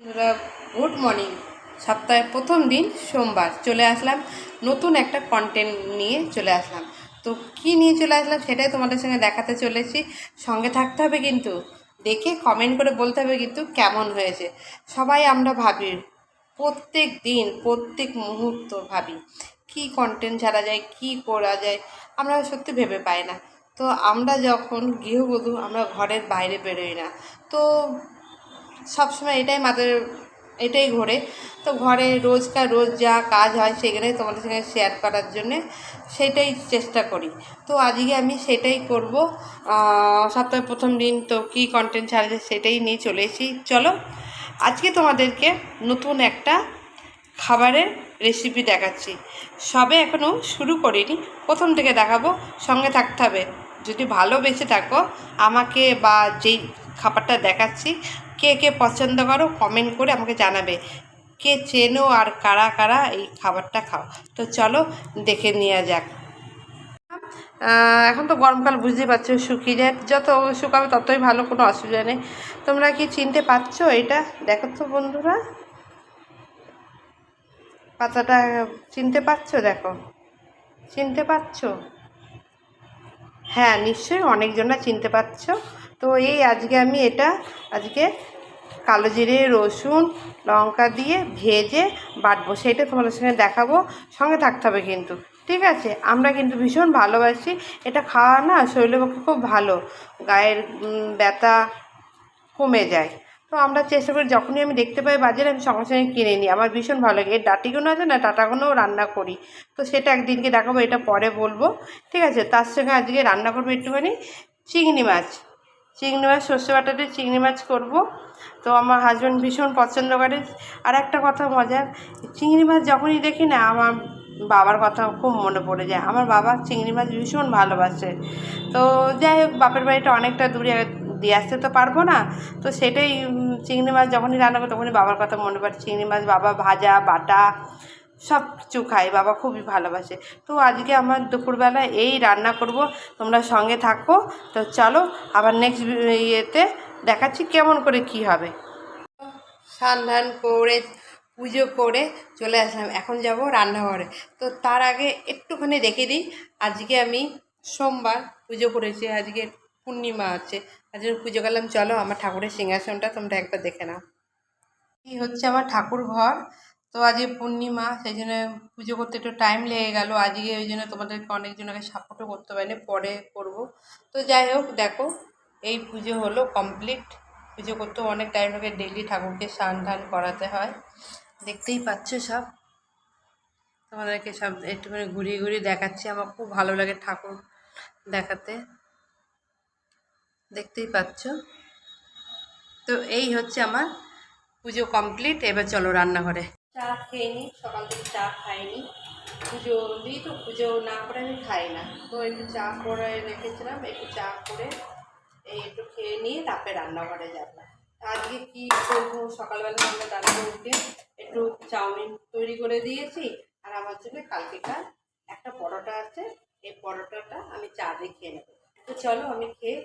বন্ধুরা good morning সপ্তাহের প্রথম দিন, সোমবার। চলে আসলাম, নতুন একটা কন্টেন্ট নিয়ে চলে আসলাম। তো কি নিয়ে চলে আসলাম সেটাই তোমাদের সঙ্গে দেখাতে চলেছি। সঙ্গে থাকতে হবে কিন্তু, দেখে কমেন্ট করে বলতে হবে কিন্তু কেমন হয়েছে। সবাই আমরা ভাবি, প্রত্যেক দিন, প্রত্যেক মুহূর্ত ভাবি, কি কন্টেন্ট ছাড়া যায়, কি করা যায়, আমরা সত্যি ভেবে পাই না। তো আমরা যখন গৃহবধূ, আমরা ঘরের বাইরে বেরোই না। তো সবসময় এটাই মাথায় এটাই ঘোরে। তো ঘরে রোজকার রোজ যা কাজ হয় সেগুলোই তোমাদের সঙ্গে শেয়ার করার জন্যে সেটাই চেষ্টা করি। তো আজকে আমি সেটাই করব। সপ্তাহের প্রথম দিন তো কী কন্টেন্ট ছাড়ছে সেটাই নিয়ে চলে এসেছি। চলো, আজকে তোমাদেরকে নতুন একটা খাবারের রেসিপি দেখাচ্ছি। সবে এখনও শুরু করিনি, প্রথম থেকে দেখাবো, সঙ্গে থাকতে হবে। যদি ভালোবেসে থাকো, আমাকে বা যেই খাবারটা দেখাচ্ছি কে কে পছন্দ করো কমেন্ট করে আমাকে জানাবে। কে চেনো আর কারা কারা এই খাবারটা খাও। তো চলো দেখে নেওয়া যাক। এখন তো গরমকাল, বুঝতেই পারছ, শুকিয়ে যায়। যত শুকাবে ততই ভালো, কোনো অসুবিধা নেই। তোমরা কি চিনতে পারছ এটা? দেখো তো বন্ধুরা। পাতাটা চিনতে পারছ? দেখো। চিনতে পারছ? হ্যাঁ নিশ্চয়ই অনেকজনরা চিনতে পারছ। তো এই আজকে আমি এটা, আজকে কালো জিরে, রসুন, লঙ্কা দিয়ে ভেজে বাটবো। সেটা তোমাদের সঙ্গে দেখাবো। সঙ্গে থাকতে হবে কিন্তু। ঠিক আছে? আমরা কিন্তু ভীষণ ভালোবাসি। এটা খাওয়া না শরীরের পক্ষে খুব ভালো। গায়ের ব্যথা কমে যায়। তো আমরা চেষ্টা করি, যখনই আমি দেখতে পাই বাজারে, আমি সঙ্গে সঙ্গে কিনে নিই। আমার ভীষণ ভালো লাগে। এর ডাটিগুলো আছে না, ডাটাগুলোও রান্না করি। তো সেটা একদিনকে দেখাবো, এটা পরে বলব। ঠিক আছে? তার সঙ্গে আজকে রান্না করব একটুখানি চিংড়ি মাছ। চিংড়ি মাছ, সর্ষে বাটাতে চিংড়ি মাছ করব। তো আমার হাজব্যান্ড ভীষণ পছন্দ করে। আর একটা কথা মজার, চিংড়ি মাছ যখনই দেখি না, আমার বাবার কথা খুব মনে পড়ে যায়। আমার বাবা চিংড়ি মাছ ভীষণ ভালোবাসে। তো যাই হোক, বাপের বাড়িটা অনেকটা দূরে দিয়ে আসতে তো পারব না। তো সেটাই চিংড়ি মাছ যখনই রান্না করো, তখনই বাবার কথা মনে পড়ে। চিংড়ি মাছ বাবা ভাজা, বাটা সব কিছু খায় বাবা খুবই ভালোবাসে। তো আজকে আমার দুপুরবেলা এই রান্না করব, তোমরা সঙ্গে থাকো। তো চলো, আবার নেক্সট ইয়েতে দেখাচ্ছি কেমন করে কি হবে। স্নান ধান করে, পুজো করে চলে আসলাম। এখন যাব রান্নাঘরে। তো তার আগে একটুখানি দেখে দিই, আজকে আমি সোমবার পুজো করেছি, আজকে পূর্ণিমা আছে। আজকে পুজো করলাম, চলো আমার ঠাকুরের সিংহাসনটা তোমরা একবার দেখে নাও। এই হচ্ছে আমার ঠাকুর ঘর। তো আজকে পূর্ণিমা, সেই জন্য পুজো করতে একটু টাইম লেগে গেল। আজকে ওই জন্য তোমাদেরকে অনেকজনকে সাপোর্টও করতে পারিনি, পরে করব। তো যাই হোক, দেখো, এই পুজো হলো কমপ্লিট পুজো করতেও অনেক টাইম লাগে ডেলি ঠাকুরকে স্নান ধান করাতে হয়। দেখতেই পাচ্ছ সব। তোমাদেরকে সব একটুখানি ঘুরিয়ে ঘুরিয়ে দেখাচ্ছি। আমার খুব ভালো লাগে ঠাকুর দেখাতে। দেখতেই পাচ্ছ? তো এই হচ্ছে আমার পুজো কমপ্লিট এবার চলো রান্নাঘরে। চা খেয়ে নিই সকাল থেকে চা খাইনি। পুজো দিই তো, পুজো না করে আমি খাই না। তো একটু চা করে রেখেছিলাম, একটু চা করে এই একটু খেয়ে নিয়ে তারপরে রান্নাঘরে যাব। আজকে কি করব? সকালবেলা আমরা দাঁড়িয়ে উঠে একটু চাউমিন তৈরি করে দিয়েছি, আর আমার জন্য কালকেকার একটা পরোটা আছে, এই পরোটাটা আমি চা দিয়ে খেয়ে নেব। তো চলো আমি খেয়ে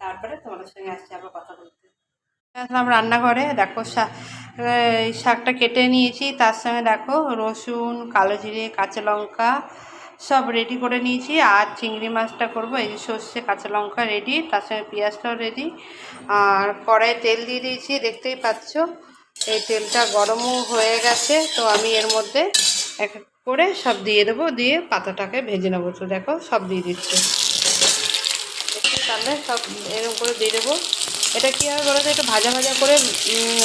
তারপরে তোমাদের সঙ্গে আসছি আবার কথা বলতে। আসলাম রান্নাঘরে, দেখো শাকটা কেটে নিয়েছি, তার সঙ্গে দেখো রসুন, কালো জিরে, কাঁচা লঙ্কা সব রেডি করে নিয়েছি। আর চিংড়ি মাছটা করব, এই যে সর্ষে, কাঁচা লঙ্কা রেডি তার সঙ্গে পেঁয়াজটাও রেডি আর কড়াইয়ে তেল দিয়ে দিয়েছি, দেখতেই পাচ্ছ, এই তেলটা গরমও হয়ে গেছে, তো আমি এর মধ্যে এক করে সব দিয়ে দেবো, দিয়ে পাতাটাকে ভেজে নেব। তো দেখো সব দিয়ে দিচ্ছে। তাহলে সব এরকম করে দিয়ে দেবো। এটা কী হবে বলো তো একটু ভাজা ভাজা করে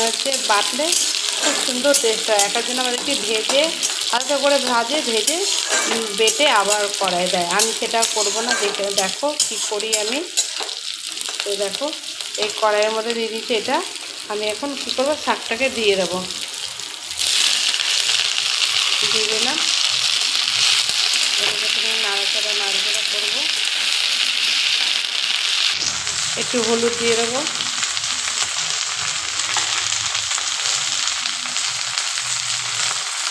হচ্ছে বাটলে খুব সুন্দর টেস্ট হয়। একার জন্য আমাদেরকে ভেজে, হালকা করে ভাজে, ভেজে বেটে আবার কড়াই দেয়। আমি সেটা করব না, দেখে দেখো কী করি আমি। তো দেখো, এই কড়াইয়ের মধ্যে দিয়ে দিচ্ছি এটা। আমি এখন কী করব? শাকটাকে দিয়ে দেবো। দিয়ে দিলাম। নাড়াচাড়া নাড়াচাড়া করব। একটু হলুদ দিয়ে দেবো।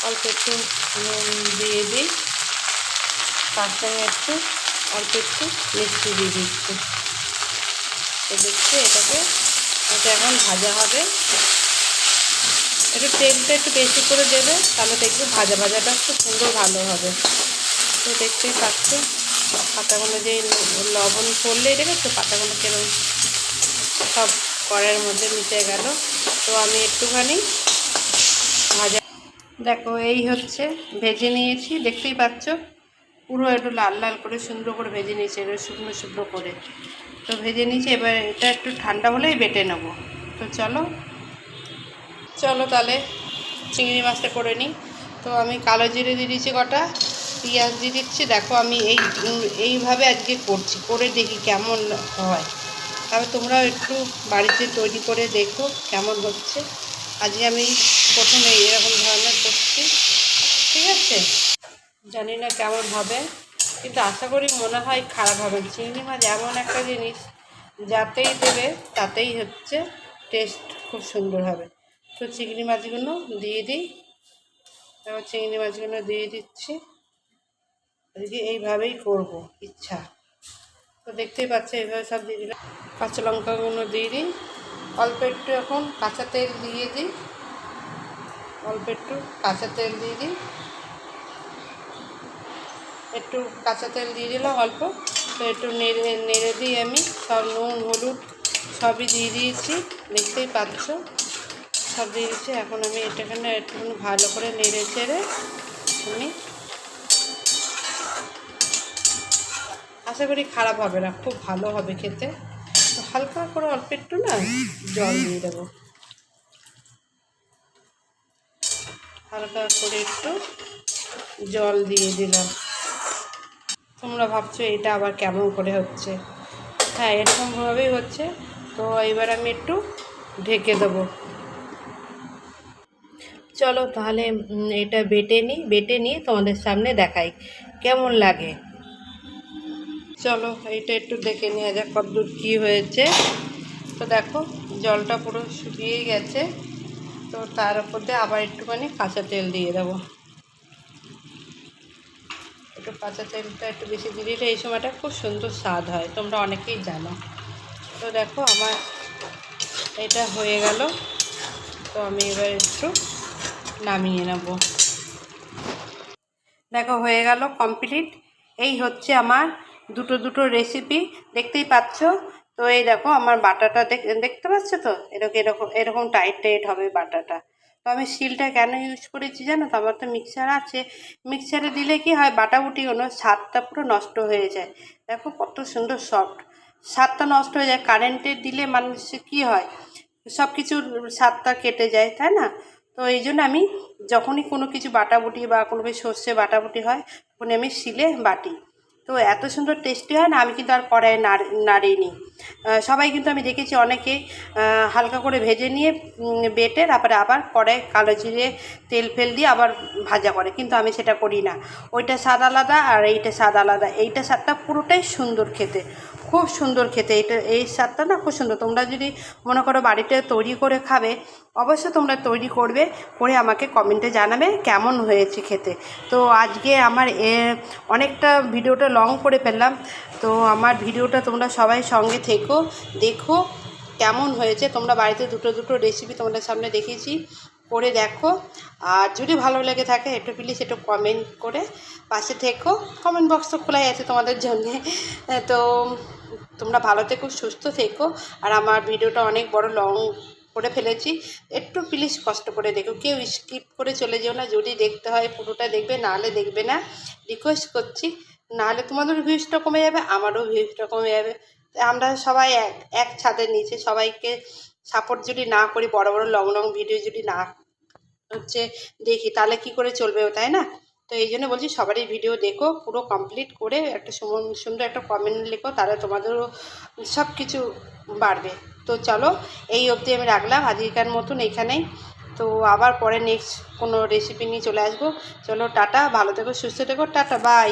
অল্প একটু নুন দিয়ে দিই। তার সঙ্গে একটু অল্প একটু মিষ্টি দিয়ে দিচ্ছি। তো দেখছি এটাকে এটা এখন ভাজা হবে। একটু তেলটা একটু বেশি করে দেবে, তাহলে দেখবে ভাজা ভাজাটা খুব সুন্দর ভালো হবে। তো দেখতেই পাচ্ছ, পাতাগুলো যে লবণ পড়লেই দেখেছ পাতাগুলো কেরম সব কড়াইয়ের মধ্যে মিশে গেল। তো আমি একটুখানি দেখো, এই হচ্ছে ভেজে নিয়েছি, দেখতেই পাচ্ছ? পুরো একটু লাল লাল করে, সুন্দর করে ভেজে নিয়েছি, এবার শুকনো শুকনো করে। তো ভেজে নিয়েছি, এবার এটা একটু ঠান্ডা হলেই বেটে নেব। তো চলো চলো তাহলে চিংড়ি মাছটা করে নিই। তো আমি কালো জিরে দিয়ে দিচ্ছি কটা, পেঁয়াজ দিয়ে দিচ্ছি। দেখো, আমি এই, এইভাবে আজকে করছি, করে দেখি কেমন হয়। তবে তোমরাও একটু বাড়িতে তৈরি করে দেখো কেমন হচ্ছে। আজকে আমি প্রথমে এরকম ধরনের করছি। ঠিক আছে? জানি না কেমন হবে, কিন্তু আশা করি মনে হয় খারাপ হবে। চিংড়ি মাছ এমন একটা জিনিস, যাতেই দেবে তাতেই হচ্ছে টেস্ট খুব সুন্দর হবে। তো চিংড়ি মাছগুলো দিয়ে দিই। এবার চিংড়ি মাছগুলো দিয়ে দিচ্ছি। আজকে এইভাবেই করব, ইচ্ছা। তো দেখতেই পাচ্ছ, এইভাবে সব দিয়ে দিলাম। কাঁচা লঙ্কাগুলো দিয়ে দিই। অল্প একটু এখন কাঁচা তেল দিয়ে দিই। অল্প একটু কাঁচা তেল দিয়ে দিই। একটু কাঁচা তেল দিয়ে দিলাম অল্প। তো একটু নেড়ে নেড়ে দিই আমি সব নুন, হলুদ সবই দিয়ে দিয়েছি। দেখতেই পাচ্ছ? সব দিয়ে দিচ্ছি এখন আমি এটাখানে একটুখানি ভালো করে নেড়ে চেড়ে আমি আশা করি খারাপ হবে না, খুব ভালো হবে খেতে। হালকা করে অল্প একটু না জল দিয়ে দেবো। হালকা করে একটু জল দিয়ে দিলাম। তোমরা ভাবছ এটা আবার কেমন করে হচ্ছে? হ্যাঁ এরকমভাবেই হচ্ছে। তো এবার আমি একটু ঢেকে দেবো। চলো তাহলে এটা বেটে নিই, বেটে নিয়ে তোমাদের সামনে দেখাই। কেমন লাগে? চলো, এটা একটু দেখে নেওয়া যাক কতদূর কী হয়েছে। তো দেখো, জলটা পুরো শুকিয়ে গেছে। তো তার উপর দিয়ে আবার একটুখানি কাঁচা তেল দিয়ে দেবো। একটু কাঁচা তেলটা একটু বেশি দিলে এই সময়টা খুব সুন্দর স্বাদ হয়, তোমরা অনেকেই জানো। তো দেখো আমার এটা হয়ে গেল, তো আমি এবার একটু নামিয়ে নেব। দেখো হয়ে গেল কমপ্লিট। এই হচ্ছে আমার দুটো দুটো রেসিপি দেখতেই পাচ্ছ? তো এই দেখো, আমার বাটাটা দেখ- দেখতে পাচ্ছ তো? এরকম এরকম এরকম টাইট টাইট হবে বাটাটা। তো আমি শিলটা কেন ইউজ করেছি জানো তো? আমার তো মিক্সার আছে। মিক্সারে দিলে কি হয় বাটাবুটিগুলো স্বাদটা পুরো নষ্ট হয়ে যায়। দেখো কত সুন্দর সফট স্বাদটা নষ্ট হয়ে যায়। কারেন্টে দিলে মানুষের কী হয়? সব কিছুর স্বাদটা কেটে যায়, তাই না? তো এই জন্য আমি যখনই কোনো কিছু বাটাবুটি বা কোনো কিছু সর্ষে বাটাবুটি হয় তখন আমি শিলে বাটি। তো এত সুন্দর টেস্টি হয় না, আমি কিন্তু আর কড়াইয়ে নাড়, নাড়িনি। সবাই কিন্তু আমি দেখেছি অনেকে হালকা করে ভেজে নিয়ে বেটে তারপরে আবার কড়াই কালো জিরে, তেল ফেল দিয়ে আবার ভাজা করে, কিন্তু আমি সেটা করি না। ওইটা স্বাদ আলাদা আর এইটা স্বাদ আলাদা। এইটা স্বাদটা পুরোটাই সুন্দর খেতে। খুব সুন্দর খেতে, এটা, এই স্বাদটা না খুব সুন্দর। তোমরা যদি মনে করো বাড়িতে তৈরি করে খাবে, অবশ্যই তোমরা তৈরি করবে করে আমাকে কমেন্টে জানাবে কেমন হয়েছে খেতে। তো আজকে আমার এ, অনেকটা ভিডিওটা লং করে ফেললাম। তো আমার ভিডিওটা তোমরা সবাই সঙ্গে থেকো, দেখো কেমন হয়েছে। তোমরা বাড়িতে দুটো দুটো রেসিপি তোমাদের সামনে দেখিয়েছি, করে দেখো। আর যদি ভালো লেগে থাকে একটু প্লিজ একটু কমেন্ট করে পাশে থেকো। কমেন্ট বক্স তো খোলাই আছে তোমাদের জন্যে। তো তোমরা ভালো থেকো, সুস্থ থেকো। আর আমার ভিডিওটা অনেক বড় লং করে ফেলেছি। একটু প্লিজ কষ্ট করে দেখো। কেউ স্কিপ করে চলে যেও না। যদি দেখতে হয়, পুরোটা দেখবে, নাহলে দেখবে না। রিকোয়েস্ট করছি। নাহলে তোমাদের ভিউজটা কমে যাবে, আমারও ভিউজটা কমে যাবে। আমরা সবাই এক এক ছাদের নিচে সবাইকে সাপোর্ট যদি না করি, বড় বড় লং লং ভিডিও যদি না হচ্ছে, দেখি। তাহলে কি করে চলবে তাই না? তো এই জন্য বলছি সবারই ভিডিও দেখো, পুরো কমপ্লিট করে একটা সুন্দর একটা কমেন্ট লেখো, তাহলে তোমাদেরও সব কিছু বাড়বে। তো চলো, এই অবধি আমি রাখলাম, আজকের মতন এইখানেই তো আবার পরে নেক্সট কোনো রেসিপি নিয়ে চলে আসব। চলো, টাটা, ভালো থেকো, সুস্থ থেকো, টাটা বাই